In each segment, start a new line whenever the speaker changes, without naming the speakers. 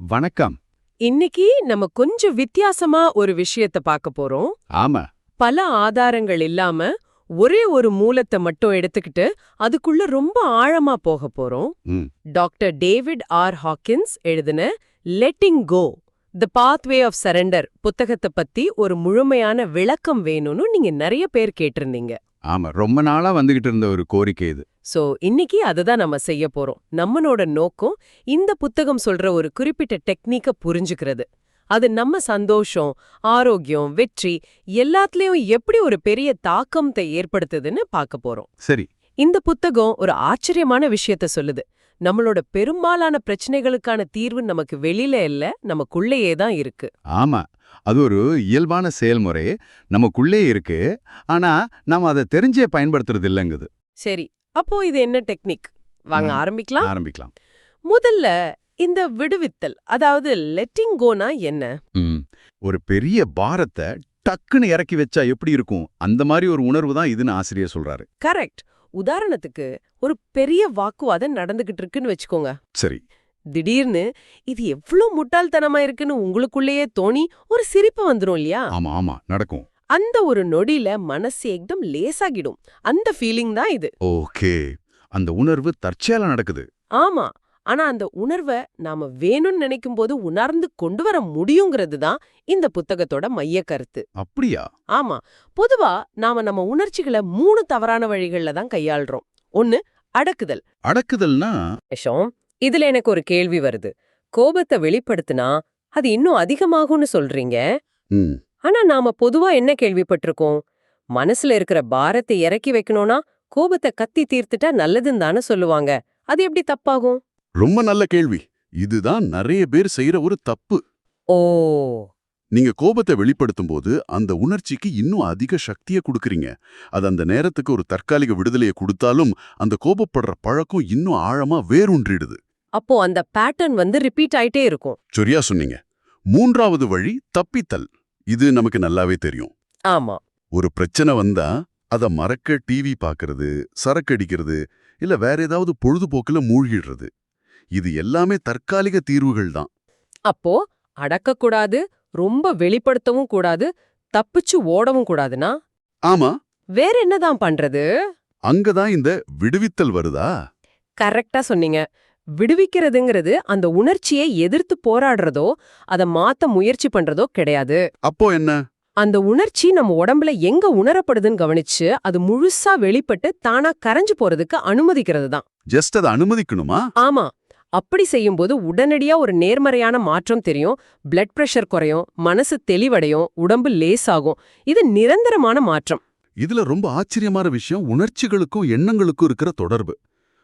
வணக்கம்.
இன்னைக்கு நம்ம கொஞ்சம் வித்தியாசமா ஒரு விஷயத்த பார்க்க போறோம்.
ஆமா.
பல ஆதாரங்கள் இல்லாம ஒரே ஒரு மூலத்தை மட்டும் எடுத்துக்கிட்டு அதுக்குள்ள ரொம்ப ஆழமா போக போறோம். டாக்டர் டேவிட் ஆர் ஹாக்கின்ஸ் எழுதின letting go the pathway of surrender புத்தகத்தை பத்தி ஒரு முழுமையான விளக்கம் வேணும்னு நீங்க நிறைய பேர் கேட்டிருந்தீங்க.
ஆமா ரொம்ப நாளா வந்துகிட்டு இருந்த ஒரு கோரிக்கை இது.
சோ இன்னைக்கு அதுதான் நம்ம செய்ய போறோம். நம்மளோட நோக்கம் இந்த புத்தகம் சொல்ற ஒரு குறிப்பிட்ட டெக்னிக்க புரிஞ்சுக்கிறது. அது நம்ம சந்தோஷம் ஆரோக்கியம் வெற்றி எல்லாத்துலயும் எப்படி ஒரு பெரிய தாக்கத்தை ஏற்படுத்துதுன்னு பார்க்க போறோம்.
சரி.
இந்த புத்தகம் ஒரு ஆச்சரியமான விஷயத்த சொல்லுது. நம்மளோட பெரும்பாலான பிரச்சனைகளுக்கான தீர்வு நமக்கு வெளியில இல்ல நமக்குள்ளேயே தான் இருக்கு.
ஆமா. அது ஒரு இயல்பான செயல்முறை. நமக்குள்ளே இருக்கு. ஆனா நாம அதை தெரிஞ்சே பயன்படுத்துறது இல்லைங்குது.
சரி. அப்போ இது என்ன டெக்னிக்? வாங்க. ஆரம்பிக்கலாம்.
ஆரம்பிக்கலாம்.
முதல்ல இந்த விடுவித்தல் அதாவது லெட்டிங் கோனா என்ன?
ம். ஒரு பெரிய பாரத்தை டக்குன்னு இறக்கி வச்சா எப்படி இருக்கும்? அந்த மாதிரி ஒரு உணர்வு தான் இதுன்னு ஆசிரியர் சொல்றாரு.
கரெக்ட் உதாரணத்துக்கு ஒரு பெரிய வாக்குவாதம் நடந்துகிட்டு இருக்குன்னு வச்சுக்கோங்க.
சரி.
திடீர்னு இது எவ்ளோ முட்டாள்தனமா இருக்குன்னு உங்களுக்குள்ளேயே தோணி ஒரு சிரிப்பு வந்துரும் இல்லையா?
ஆமா ஆமா நடக்கும்.
அந்த ஒரு நொடியில மனசு ஏக்தம் லேசாகிடும். அந்த ஃபீலிங் தான் இது.
ஓகே. அந்த உணர்வு தற்செயலா நடக்குது.
ஆமா. ஆனா அந்த உணர்வை நாம வேணும்னு நினைக்கும் போது உணர்ந்து கொண்டு வர முடியுங்கிறது தான் இந்த புத்தகத்தோட மைய கருத்து.
அப்படியா?
ஆமா. பொதுவா நாம நம்ம உணர்ச்சிகளை மூணு தவறான வழிகள்ல தான் கையாள்றோம். ஒன்னு அடக்குதல்.
அடக்குதல்னா?
இதுல எனக்கு ஒரு கேள்வி வருது. கோபத்தை வெளிப்படுத்தினா அது இன்னும் அதிகமாகும்னு சொல்றீங்க? ஆனா நாம பொதுவா என்ன கேள்விப்பட்டிருக்கோம்? மனசுல இருக்கிற பாரத்தை இறக்கி வைக்கணும்னா கோபத்தை கத்தி தீர்த்துட்டா நல்லதுன்னு தானே சொல்லுவாங்க. அது எப்படி தப்பாகும்?
ரொம்ப நல்ல கேள்வி. இதுதான் நிறைய பேர் செய்யற ஒரு தப்பு.
ஓ.
நீங்க கோபத்தை வெளிப்படுத்தும் போது அந்த உணர்ச்சிக்கு இன்னும் அதிக சக்தியை கொடுக்கறீங்க. அது அந்த நேரத்துக்கு ஒரு தற்காலிக விடுதலையை கொடுத்தாலும் அந்த கோபப்படுற பழக்கம் இன்னும் ஆழமா வேரூன்றிடுது.
அப்போ அந்த பேட்டர்ன் வந்து ரிப்பீட் ஆயிட்டே இருக்கும்.
சரியா சொன்னீங்க. மூன்றாவது வழி தப்பித்தல். இது நமக்கு நல்லாவே தெரியும்.
ஆமா.
ஒரு பிரச்சனை வந்தா அத மறக்க டிவி பார்க்கறது சரக்கடிக்கிறது இல்ல வேற ஏதாவது பொழுதுபோக்குல மூழ்கிடுறது. இது எல்லாமே தற்காலிக தீர்வுகள் தான்.
அப்போ அடக்கக்கூடாது ரொம்ப வெளிப்படுத்தவும் கூடாது தப்பிச்சு ஓடவும் கூடாதுன்னா
ஆமா.
வேற என்னதான் பண்றது?
அங்கதான் இந்த விடுவித்தல் வருதா?
கரெக்டா சொன்னீங்க. விடுவிக்கிறதுங்கிறது அந்த உணர்ச்சியை எதிர்த்து போராடுறதோ அதை மாத்த முயற்சி பண்றதோ கிடையாது.
அப்போ என்ன?
அந்த உணர்ச்சி நம்ம உடம்புல எங்க உணரப்படுதுன்னு கவனிச்சு அது முழுசா வெளிப்பட்டு தானா கரைஞ்சு போறதுக்கு அனுமதிக்கிறது தான்.
ஜஸ்ட் அதை அனுமதிக்கணுமா?
ஆமா. அப்படி செய்யும்போது உடனடியா ஒரு நேர்மறையான மாற்றம் தெரியும் பிளட் பிரஷர் குறையும் மனசு தெளிவடையும் உடம்பு லேசாகும். இது நிரந்தரமான மாற்றம்.
இதுல ரொம்ப ஆச்சரியமான விஷயம் உணர்ச்சிகளுக்கும் எண்ணங்களுக்கும் இருக்கிற தொடர்பு.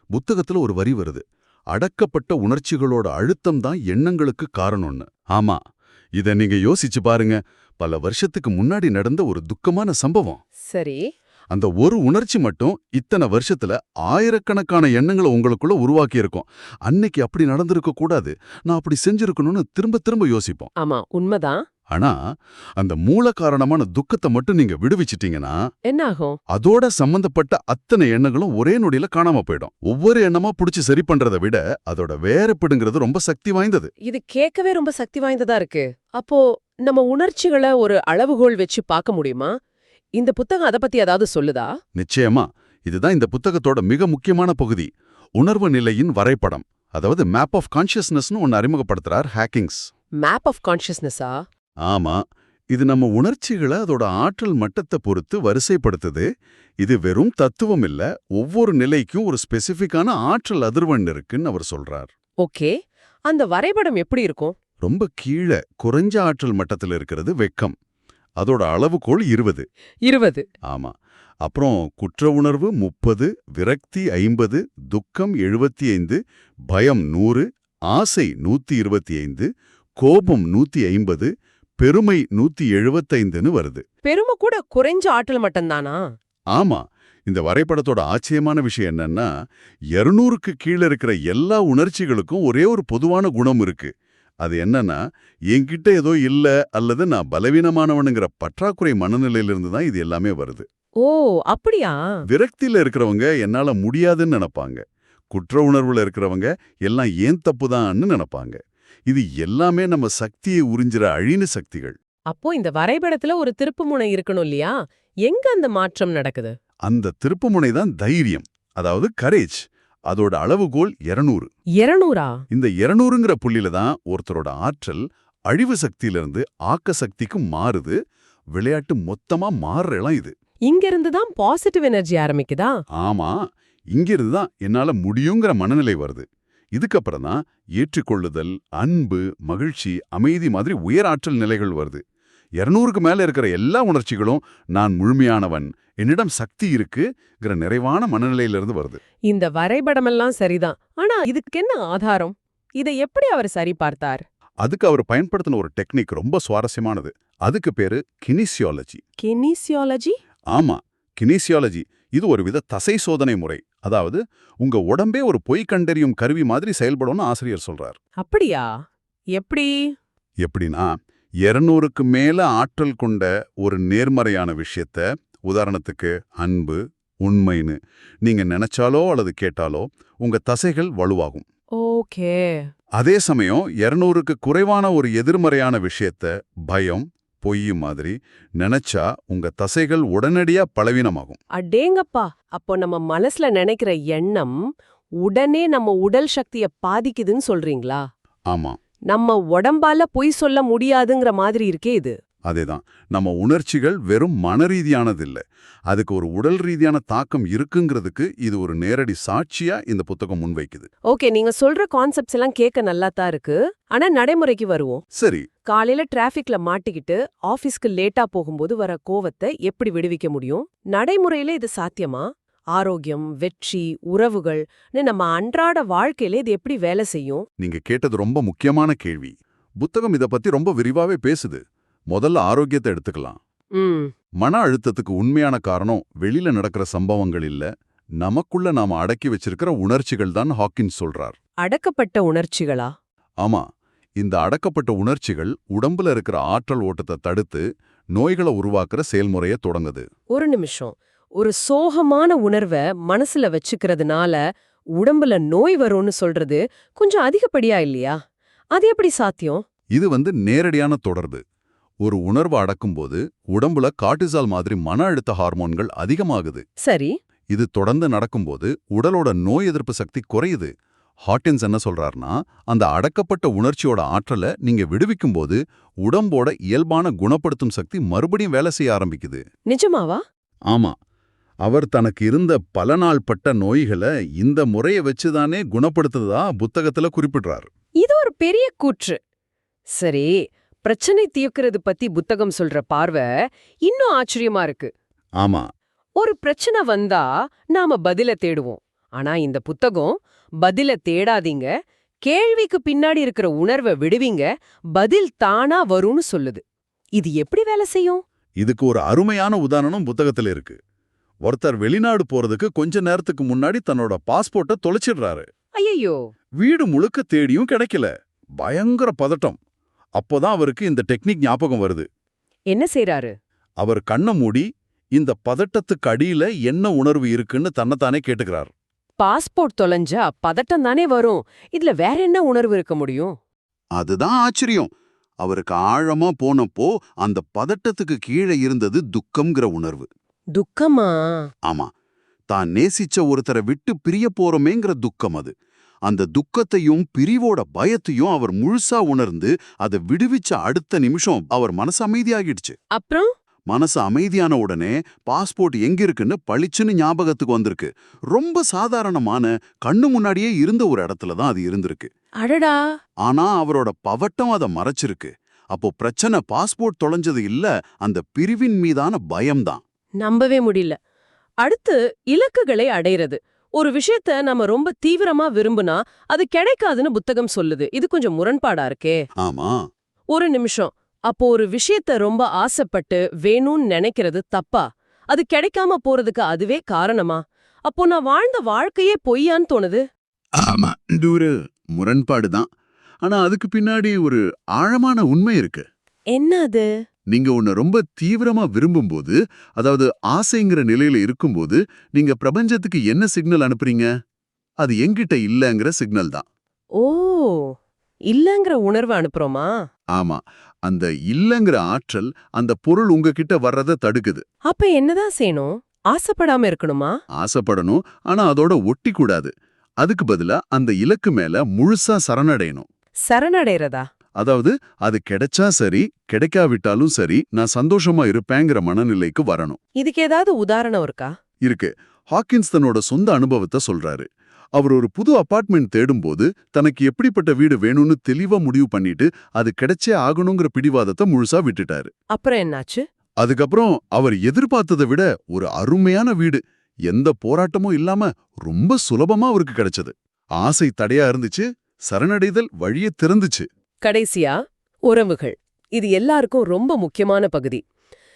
புத்தகத்துல ஒரு வரி வருது. அடக்கப்பட்ட உணர்ச்சிகளோட அழுத்தம் தான் எண்ணங்களுக்கு காரணம்னு. ஆமா இத நீங்க யோசிச்சு பாருங்க. பல வருஷத்துக்கு முன்னாடி நடந்த ஒரு துக்கமான சம்பவம்.
சரி.
அந்த ஒரு உணர்ச்சி மட்டும் இத்தனை வருஷத்துல ஆயிரக்கணக்கான எண்ணங்களை உங்களுக்குள்ள உருவாக்கி இருக்கும் அன்னைக்கு அப்படி நடந்திருக்க கூடாது. நான் அப்படி செஞ்சிருக்கணும்னு திரும்ப திரும்ப யோசிப்போம்.
ஆமா உண்மைதான்.
ஆனா அந்த மூல காரணமான துக்கத்தை மட்டும் நீங்க விடுவிச்சிட்டீங்கன்னா
என்ன ஆகும்
அதோட சம்பந்தப்பட்ட அத்தனை எண்ணங்களும் ஒரே நொடியில காணாம போயிடும். ஒவ்வொரு எண்ணமா புடிச்சு சரி பண்றதை விட அதோட வேறுபடுங்கிறது ரொம்ப சக்தி வாய்ந்தது.
இது கேட்கவே ரொம்ப சக்தி வாய்ந்ததா இருக்கு. அப்போ நம்ம உணர்ச்சிகளை ஒரு அளவுகோல் வச்சு பார்க்க முடியுமா? இந்த புத்தகம் அத பத்தி ஏதாவது சொல்லுதா?
நிச்சயமா. இதுதான் இந்த புத்தகத்தோட மிக முக்கியமான பகுதி. உணர்வு நிலையின் வரைபடம். அதாவது மேப் ஆஃப் கான்ஷியஸ்னஸ்னு ஒன்னு அறிமுகப்படுத்துறார் ஹேக்கிங்ஸ்.
மேப் ஆஃப் கான்ஷியஸ்னஸா
ஆமா இது நம்ம உணர்ச்சிகளை அதோட ஆற்றல் மட்டத்தை பொறுத்து வரிசைப்படுத்துது. இது வெறும் தத்துவம் இல்ல ஒவ்வொரு நிலைக்கும் ஒரு ஸ்பெசிஃபிக்கான ஆற்றல் அதிர்வெண் இருக்குன்னு அவர் சொல்றார்.
ஓகே அந்த வரைபடம் எப்படி இருக்கும்?
ரொம்ப கீழே குறைஞ்ச ஆற்றல் மட்டத்தில் இருக்கிறது வெக்கம். அதோட அளவுகோல் இருபது.
இருபது.
ஆமா அப்புறம் குற்ற உணர்வு முப்பது விரக்தி ஐம்பது துக்கம் எழுபத்தி ஐந்து பயம் நூறு ஆசை நூத்தி இருபத்தி ஐந்து கோபம் நூத்தி ஐம்பது பெருமை நூத்தி எழுபத்தைந்துன்னு வருது.
பெருமை கூட குறைஞ்ச ஆற்றல் மட்டும்தானா?
ஆமா. இந்த வரைபடத்தோட ஆச்சரியமான விஷயம் என்னன்னா இருநூறுக்கு கீழே இருக்கிற எல்லா உணர்ச்சிகளுக்கும் ஒரே ஒரு பொதுவான குணம் இருக்கு. அது என்னன்னா என்கிட்ட ஏதோ இல்ல அல்லது நான் பலவீனமானவனுங்கிற பற்றாக்குறை மனநிலையிலிருந்து தான் இது எல்லாமே வருது.
ஓ அப்படியா?
விரக்தியில இருக்கிறவங்க என்னால முடியாதுன்னு நினைப்பாங்க. குற்ற உணர்வுல இருக்கிறவங்க எல்லாம் ஏன் தப்புதான்னு நினைப்பாங்க. இது எல்லாமே நம்ம சக்தியை உறிஞ்சிற அழின சக்திகள்.
அப்போ இந்த வரைபடத்துல ஒரு திருப்புமுனை இருக்கணும் இல்லையா? எங்க அந்த மாற்றம் நடக்குது?
அந்த திருப்புமுனை தான் தைரியம் அதாவது கரேஜ் அதோட அளவுகோல் 200
இருநூறா?
இந்த 200ங்கிற புள்ளியில தான் ஒருத்தரோட ஆற்றல் அழிவு சக்தியிலிருந்து ஆக்க சக்திக்கு மாறுது விளையாட்டு மொத்தமா மாறுற இடம் இது.
இங்க இருந்து தான் பாசிட்டிவ் எனர்ஜி ஆரம்பிக்குதா?
ஆமா இங்கிருந்து தான் என்னால முடியுங்கிற மனநிலை வருது. இதுக்கப்புறம் தான் ஏற்றுக்கொள்ளுதல் அன்பு மகிழ்ச்சி அமைதி மாதிரி உயர் ஆற்றல் நிலைகள் வருது. 200க்கு மேல இருக்கிற எல்லா உணர்ச்சிகளும் நான் முழுமையானவன் என்னிடம் சக்தி இருக்குங்கிற நிறைவான மனநிலையிலிருந்து வருது.
இந்த வரைபடமெல்லாம் சரிதான் ஆனா இதுக்கு என்ன ஆதாரம்? இதை எப்படி அவர் சரி பார்த்தார்
அதுக்கு அவர் பயன்படுத்தின ஒரு டெக்னிக் ரொம்ப சுவாரஸ்யமானது. அதுக்கு பேரு கினிசியாலஜி.
கெனிசியாலஜி?
ஆமா கினீசியாலஜி. இது ஒரு வித தசை சோதனை முறை. அதாவது உங்க உடம்பே ஒரு பொய் கண்டறியும் கருவி மாதிரி செயல்படும்னு ஆசிரியர் சொல்றார்.
அப்படியா? எப்படி?
எப்படின்னா 200க்கு மேல ஆற்றல் கொண்ட ஒரு நேர்மறையான விஷயத்த உதாரணத்துக்கு அன்பு உண்மைன்னு நீங்க நினைச்சாலோ அல்லது கேட்டாலோ உங்க தசைகள் வலுவாகும்.
ஓகே.
அதே சமயம் 200க்கு குறைவான ஒரு எதிர்மறையான விஷயத்த பயம் பொய் மாதிரி நினைச்சா உங்க தசைகள் உடனடியா பலவீனமாகும்.
அடேங்கப்பா! அப்போ நம்ம மனசுல நினைக்கிற எண்ணம் உடனே நம்ம உடல் சக்திய பாதிக்குதுன்னு சொல்றீங்களா?
ஆமா.
நம்ம உடம்பால பொய் சொல்ல முடியாதுங்கிற மாதிரி இருக்கே இது.
அதேதான். நம்ம உணர்ச்சிகள் வெறும் மனரீதியானது இல்ல அதுக்கு ஒரு உடல் ரீதியான தாக்கம் இருக்குங்கிறதுக்கு இது ஒரு நேரடி சாட்சியா இந்த புத்தகம் முன்வைக்குது
ஓகே நீங்க சொல்ற கான்செப்ட்ஸ் எல்லாம் கேட்க நல்லா தான் இருக்கு. ஆனா நடைமுறைக்கு வருவோம்.
சரி.
காலையில டிராஃபிக்ல மாட்டிக்கிட்டு ஆபீஸ்க்கு லேட்டா போகும்போது வர கோவத்தை எப்படி விடுவிக்க முடியும்? நடைமுறையில இது சாத்தியமா? ஆரோக்கியம் வெற்றி உறவுகள்னு நம்ம அன்றாட வாழ்க்கையில இது எப்படி வேலை செய்யும்?
நீங்க கேட்டது ரொம்ப முக்கியமான கேள்வி. புத்தகம் இத பத்தி ரொம்ப விரிவாவே பேசுது. முதல்ல ஆரோக்கியத்தை எடுத்துக்கலாம்.
ம்.
மன அழுத்தத்துக்கு உண்மையான காரணம் வெளியில நடக்கிற சம்பவங்கள் இல்ல நமக்குள்ள நாம அடக்கி வச்சிருக்கிற உணர்ச்சிகள் தான் ஹாக்கின்ஸ் சொல்றார்.
அடக்கப்பட்ட உணர்ச்சிகளா?
ஆமா இந்த அடக்கப்பட்ட உணர்ச்சிகள் உடம்புல இருக்கிற ஆற்றல் ஓட்டத்தை தடுத்து நோய்களை உருவாக்குற செயல்முறைய தொடங்குது.
ஒரு நிமிஷம். ஒரு சோகமான உணர்வை மனசுல வச்சுக்கிறதுனால உடம்புல நோய் வரும்னு சொல்றது கொஞ்சம் அதிகப்படியா இல்லையா? அது எப்படி சாத்தியம்?
இது வந்து நேரடியான தொடர்பு. ஒரு உணர்வு அடக்கும்போது உடம்புல கார்டிசால் மாதிரி மன அழுத்த ஹார்மோன்கள் அதிகமாகுது.
சரி.
இது தொடர்ந்து நடக்கும்போது உடலோட நோய் எதிர்ப்பு சக்தி குறையுது. ஹாட்டின்ஸ் என்ன சொல்றாருன்னா அந்த அடக்கப்பட்ட உணர்ச்சியோட ஆற்றலை நீங்க விடுவிக்கும்போது உடம்போட இயல்பான குணப்படுத்தும் சக்தி மறுபடியும் வேலை செய்ய ஆரம்பிக்குது.
நிஜமாவா?
ஆமா. அவர் தனக்கு இருந்த பல நாள் பட்ட நோய்களை இந்த முறையை வச்சுதானே குணப்படுத்துதா புத்தகத்துல குறிப்பிடுறார்.
இது ஒரு பெரிய கூற்று. சரி பிரச்சனை தீர்க்கிறது பத்தி புத்தகம் சொல்ற பார்வை இன்னும் ஆச்சரியமா இருக்கு.
ஆமா.
ஒரு பிரச்சனை வந்தா நாம பதில தேடுவோம். ஆனா இந்த புத்தகம் பதில தேடாதீங்க. கேள்விக்கு பின்னாடி இருக்கிற உணர்வை விடுவீங்க. பதில் தானா வரும்னு சொல்லுது. இது எப்படி வேலை செய்யும்?
இதுக்கு ஒரு அருமையான உதாரணம் புத்தகத்துல இருக்கு. ஒருத்தர் வெளிநாடு போறதுக்கு கொஞ்ச நேரத்துக்கு முன்னாடி தன்னோட பாஸ்போர்ட்டை தொலைச்சிடுறாரு.
ஐயோ
வீடு முழுக்க தேடியும் கிடைக்கல. பயங்கர பதட்டம். அப்போதான் அவருக்கு இந்த டெக்னிக் ஞாபகம் வருது.
என்ன செய்றாரு?
அவர் கண்ணை மூடி இந்த பதட்டத்துக்கு அடியில என்ன உணர்வு இருக்குன்னு தன்னைத்தானே கேட்டுக்கிறார்.
பாஸ்போர்ட் தொலைஞ்சா பதட்டம் தானே வரும். இதுல வேற என்ன உணர்வு இருக்க முடியும்?
அதுதான் ஆச்சரியம். அவருக்கு ஆழமா போனப்போ அந்த பதட்டத்துக்கு கீழே இருந்தது துக்கம்ங்கிற உணர்வு.
துக்கமா?
ஆமா. தான் நேசிச்ச ஒருத்தரை விட்டு பிரிய போறோமேங்கிற துக்கம் அது. அந்த துக்கத்தையும் பிரிவோட பயத்தையும் அவர் முழுசா உணர்ந்து அதை விடுவிச்ச அடுத்த நிமிஷம் அவர் மனசு அமைதியாகிடுச்சு.
அப்புறம்?
மனசு அமைதியான உடனே பாஸ்போர்ட் எங்க இருக்குன்னு பளிச்சுன்னு ஞாபகத்துக்கு வந்திருக்கு. ரொம்ப சாதாரணமான கண்ணு முன்னாடியே இருந்த ஒரு இடத்துல தான் அது இருந்திருக்கு.
அடடா!
ஆனா அவரோட பவட்டம் அதை மறைச்சிருக்கு. அப்போ பிரச்சனை பாஸ்போர்ட் தொலைஞ்சது இல்ல அந்த பிரிவின் மீதான பயம்தான்.
நம்பவே முடியல. அடுத்து இலக்குகளை அடையிறது. ஒரு விஷயத்த நம்ம ரொம்ப தீவிரமா விரும்புனா அது கிடைக்காதுன்னு புத்தகம் சொல்லுது. இது கொஞ்சம் முரண்பாடா இருக்கே?
ஆமா.
ஒரு நிமிஷம். அப்போ ஒரு விஷயத்த ரொம்ப ஆசைப்பட்டு வேணும்னு நினைக்கிறது தப்பா? அது கிடைக்காம போறதுக்கு அதுவே காரணமா? அப்போ நான் வாழ்ந்த வாழ்க்கையே பொய்யான்னு தோணுது.
ஆமா. இது ஒரு முரண்பாடு தான். ஆனா அதுக்கு பின்னாடி ஒரு ஆழமான உண்மை இருக்கு.
என்ன அது?
நீங்க உன்னை ரொம்ப தீவிரமா விரும்பும்போது அதாவது ஆசைங்கிற நிலையில இருக்கும்போது நீங்க பிரபஞ்சத்துக்கு என்ன சிக்னல் அனுப்புறீங்க? அது எங்கிட்ட இல்லங்கிற சிக்னல் தான்.
ஓ! இல்லங்கிற உணர்வு அனுப்புறோமா?
ஆமா. அந்த இல்லங்கிற ஆற்றல் அந்த பொருள் உங்ககிட்ட வர்றத தடுக்குது.
அப்ப என்னதான் செய்யணும்? ஆசைப்படாம இருக்கணுமா?
ஆசைப்படணும். ஆனா அதோட ஒட்டி கூடாது. அதுக்கு பதிலா அந்த இலக்கு மேல முழுசா சரணடையணும்.
சரணடைறதா?
அதாவது அது கிடைச்சா சரி கிடைக்காவிட்டாலும் சரி நான் சந்தோஷமா இருப்பேங்கிற மனநிலைக்கு வரணும்.
இதுக்கு ஏதாவது உதாரணம் இருக்கா?
இருக்கு. ஹாக்கின்ஸ் தன்னோட சொந்த அனுபவத்தை சொல்றாரு. அவர் ஒரு புது அபார்ட்மெண்ட் தேடும்போது தனக்கு எப்படிப்பட்ட வீடு வேணும்னு தெளிவா முடிவு பண்ணிட்டு அது கிடைச்சே ஆகணுங்கிற பிடிவாதத்தை முழுசா விட்டுட்டாரு.
அப்புறம் என்னாச்சு?
அதுக்கப்புறம் அவர் எதிர்பார்த்ததை விட ஒரு அருமையான வீடு எந்த போராட்டமும் இல்லாம ரொம்ப சுலபமா அவருக்கு கிடைச்சது. ஆசை தடையா இருந்துச்சு சரணடைதல் வழியே திறந்துச்சு.
கடைசியா உறவுகள். இது எல்லாருக்கும் ரொம்ப முக்கியமான பகுதி.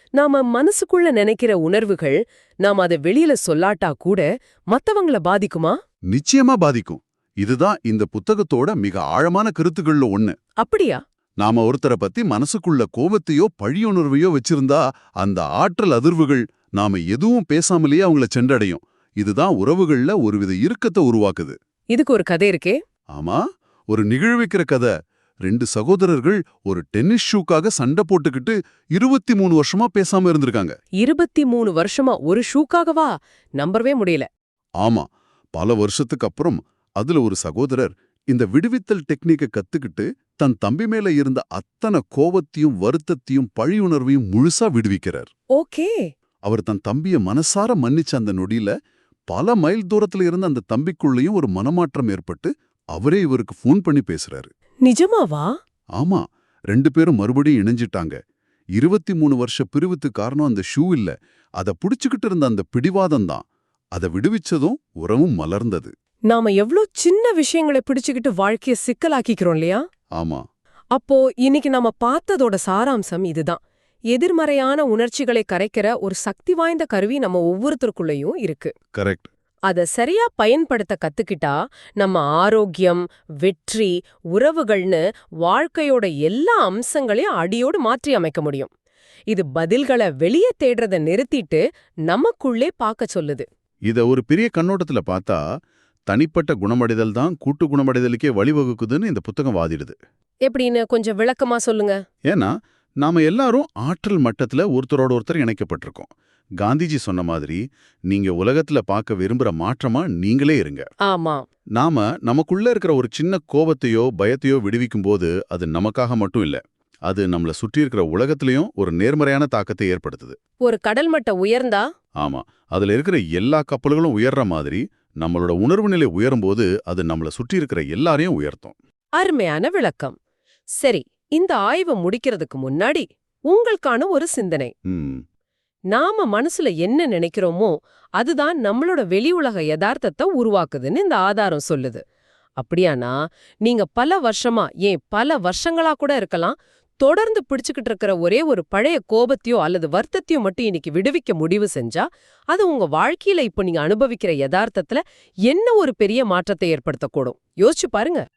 நாம மனசுக்குள்ள நினைக்கிற உணர்வுகள் நாம அதை வெளியில சொல்லாட்டா கூட மத்தவங்கள பாதிக்குமா?
நிச்சயமா பாதிக்கும். இதுதான் இந்த புத்தகத்தோட மிக ஆழமான கருத்துக்கள்ல ஒண்ணு.
அப்படியா?
நாம ஒருத்தரை பத்தி மனசுக்குள்ள கோபத்தையோ பழியுணர்வையோ வச்சிருந்தா அந்த ஆற்றல் அதிர்வுகள் நாம எதுவும் பேசாமலேயே அவங்கள சென்றடையும். இதுதான் உறவுகள்ல ஒருவித இறுக்கத்தை உருவாக்குது.
இதுக்கு ஒரு கதை இருக்கே.
ஆமா. ஒரு நிகழ்விக்கிற கதை. ரெண்டு சகோதரர்கள் ஒரு டென்னிஸ் ஷூக்காக சண்டை போட்டுக்கிட்டு இருபத்தி மூணு வருஷமா பேசாம இருந்திருக்காங்க.
இருபத்தி மூணு வருஷமா ஒரு ஷூக்காகவா? நம்பவே முடியல.
ஆமா பல வருஷத்துக்கு அப்புறம் அதுல ஒரு சகோதரர் இந்த விடுவித்தல் டெக்னிக்கை கத்துக்கிட்டு தன் தம்பி மேல இருந்த அத்தனை கோவத்தையும் வருத்தத்தையும் பழியுணர்வையும் முழுசா விடுவிக்கிறார்.
ஓகே.
அவர் தன் தம்பிய மனசார மன்னிச்ச அந்த நொடியில பல மைல் தூரத்துல இருந்த அந்த தம்பிக்குள்ளேயும் ஒரு மனமாற்றம் ஏற்பட்டு அவரே இவருக்கு ஃபோன் பண்ணி பேசுறாரு.
நிஜமாவா?
ஆமா ரெண்டு பேரும் மறுபடியும் இணைஞ்சிட்டாங்க. இருபத்தி மூணு வருஷ பிரிவுக்கு காரணம் அந்த ஷூ இல்ல. அத புடிச்சுக்கிட்டு இருந்த அந்த பிடிவாதம் தான். அதை விடுவிச்சதும் உறவும் மலர்ந்தது.
நாம எவ்ளோ சின்ன விஷயங்களை பிடிச்சுக்கிட்டு வாழ்க்கைய சிக்கலாக்கிக்கிறோம் இல்லையா?
ஆமா.
அப்போ இன்னைக்கு நாம பார்த்ததோட சாராம்சம் இதுதான். எதிர்மறையான உணர்ச்சிகளை கரைக்கிற ஒரு சக்தி வாய்ந்த கருவி நம்ம ஒவ்வொருத்தருக்குள்ளேயும் இருக்கு.
கரெக்ட்.
அத சரியா பயன்படுத்த கத்துக்கிட்டா நம்ம ஆரோக்கியம் வெற்றி உறவுகள்னு வாழ்க்கையோட எல்லா அம்சங்களையும் அடியோடு மாற்றி அமைக்க முடியும். இது பதில்களை வெளியே தேடுறத நிறுத்திட்டு நமக்குள்ளே பார்க்க சொல்லுது.
இத ஒரு பெரிய கண்ணோட்டத்துல பார்த்தா தனிப்பட்ட குணமடைதல் தான் கூட்டு குணமடைதலுக்கே வழிவகுக்குதுன்னு இந்த புத்தகம் வாதிடுது.
எப்படின்னு கொஞ்சம் விளக்கமா சொல்லுங்க.
ஏன்னா நாம எல்லாரும் ஆற்றல் மட்டத்துல ஒருத்தரோட ஒருத்தர் இணைக்கப்பட்டிருக்கோம். காந்திஜி சொன்ன மாதிரி நீங்க உலகத்துல பார்க்க விரும்புற மாற்றமா நீங்களே இருங்க.
ஆமா.
நாம நமக்குள்ள இருக்கிற ஒரு சின்ன கோபத்தையோ பயத்தையோ விடுவிக்கும் போது அது நமக்காக மட்டும் இல்ல. அது நம்மள சுற்றி இருக்கிற உலகத்திலயும் ஒரு நேர்மறையான தாக்கத்தை ஏற்படுத்துது.
ஒரு கடல் மட்டம் உயர்ந்தா?
ஆமா. அதுல இருக்கிற எல்லா கப்பல்களும் உயர்ற மாதிரி நம்மளோட உணர்வு நிலை உயரும்போது அது நம்மள சுற்றி இருக்கிற எல்லாரையும் உயர்த்தும்.
அருமையான விளக்கம். சரி இந்த ஆய்வை முடிக்கிறதுக்கு முன்னாடி உங்களுக்கான ஒரு சிந்தனை. நாம மனசுல என்ன நினைக்கிறோமோ அதுதான் நம்மளோட வெளி உலக யதார்த்தத்தை உருவாக்குதுன்னு இந்த ஆதாரம் சொல்லுது. அப்படியானா நீங்க பல வருஷமா ஏன் பல வருஷங்களா கூட இருக்கலாம் தொடர்ந்து பிடிச்சுக்கிட்டு இருக்கிற ஒரே ஒரு பழைய கோபத்தையோ அல்லது வருத்தத்தையோ மட்டும் இன்னைக்கு விடுவிக்க முடிவு செஞ்சா அது உங்க வாழ்க்கையில இப்போ நீங்க அனுபவிக்கிற யதார்த்தத்துல என்ன ஒரு பெரிய மாற்றத்தை ஏற்படுத்தக்கூடும்? யோசிச்சு பாருங்க.